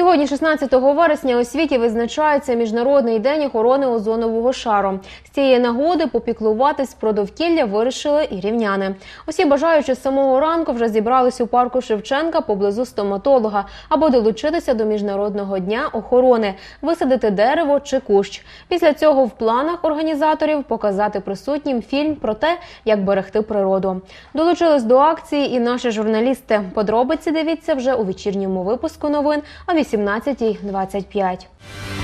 Сьогодні, 16 вересня, у світі визначається міжнародний день охорони озонового шару. З цієї нагоди попіклуватись про довкілля вирішили і рівняни. Усі бажаючи з самого ранку вже зібрались у парку Шевченка поблизу стоматолога, аби долучитися до міжнародного дня охорони, висадити дерево чи кущ. Після цього в планах організаторів показати присутнім фільм про те, як берегти природу. Долучились до акції і наші журналісти. Подробиці дивіться вже у вечірньому випуску новин о 18.25.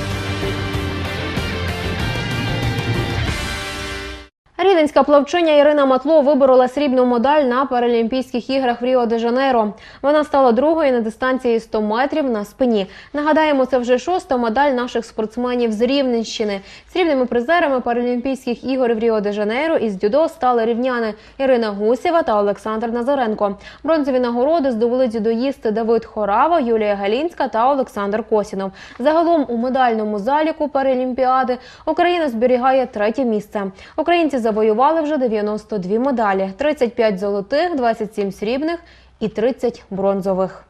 Рівненська плавчиня Ірина Матло виборола срібну медаль на Паралімпійських іграх в Ріо де Жанейро. Вона стала другою на дистанції 100 метрів на спині. Нагадаємо, це вже шоста медаль наших спортсменів з Рівненщини. Срібними призерами Паралімпійських ігор в Ріо де Жанейро із дзюдо стали рівняни Ірина Гусєва та Олександр Назаренко. Бронзові нагороди здобули дзюдоїсти Давид Хорава, Юлія Галінська та Олександр Косінов. Загалом у медальному заліку Паралімпіади Україна зберігає третє місце. Українці завоювали вже 92 медалі: 35 золотих, 27 срібних і 30 бронзових.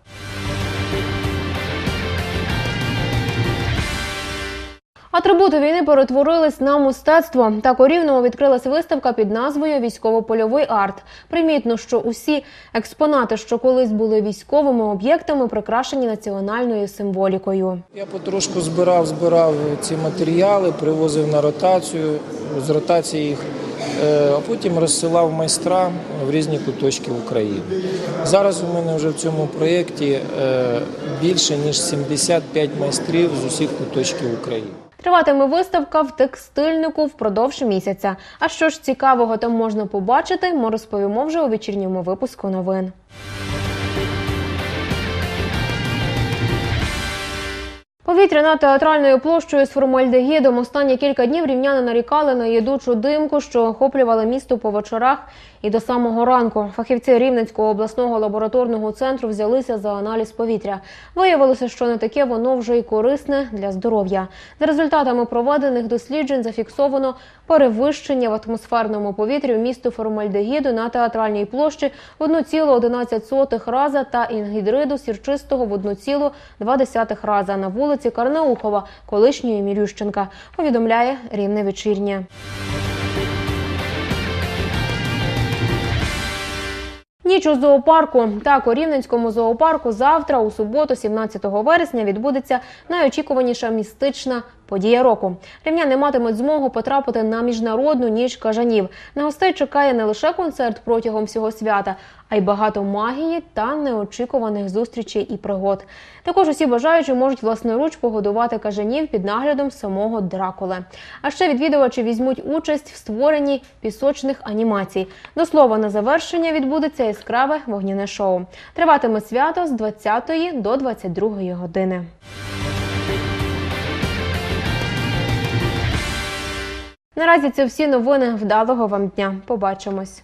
Атрибути війни перетворились на мистецтво. Так у Рівному відкрилась виставка під назвою Військово-польовий арт. Примітно, що усі експонати, що колись були військовими об'єктами, прикрашені національною символікою. Я потрошку збирав, збирав ці матеріали, привозив на ротацію, з ротації їх, а потім розсилав майстра в різні куточки України. Зараз у мене вже в цьому проєкті е, більше ніж 75 майстрів з усіх куточків України. Триватиме виставка в текстильнику впродовж місяця. А що ж цікавого там можна побачити, ми розповімо вже у вечірньому випуску новин. Повітря над театральною площею з формальдегідом останні кілька днів рівняни нарікали на їдучу димку, що охоплювала місто по вечорах і до самого ранку. Фахівці Рівненського обласного лабораторного центру взялися за аналіз повітря. Виявилося, що не таке воно вже й корисне для здоров'я. За результатами проведених досліджень зафіксовано перевищення в атмосферному повітрі місту формальдегіду на театральній площі в 1,11 раза та інгідриду сірчистого в 1,2 раза на вулиці Карнаухова, колишньої Мірющенка, повідомляє Рівне вечірнє. Ніч у зоопарку. Так, у Рівненському зоопарку завтра, у суботу, 17 вересня, відбудеться найочікуваніша містична подія року. Рівняни матимуть змогу потрапити на міжнародну ніч кажанів. На гостей чекає не лише концерт протягом всього свята, а й багато магії та неочікуваних зустрічей і пригод. Також усі бажаючі можуть власноруч погодувати кажанів під наглядом самого Дракули. А ще відвідувачі візьмуть участь в створенні пісочних анімацій. До слова, на завершення відбудеться яскраве вогняне шоу. Триватиме свято з 20 до 22 години. Наразі це всі новини. Вдалого вам дня. Побачимось.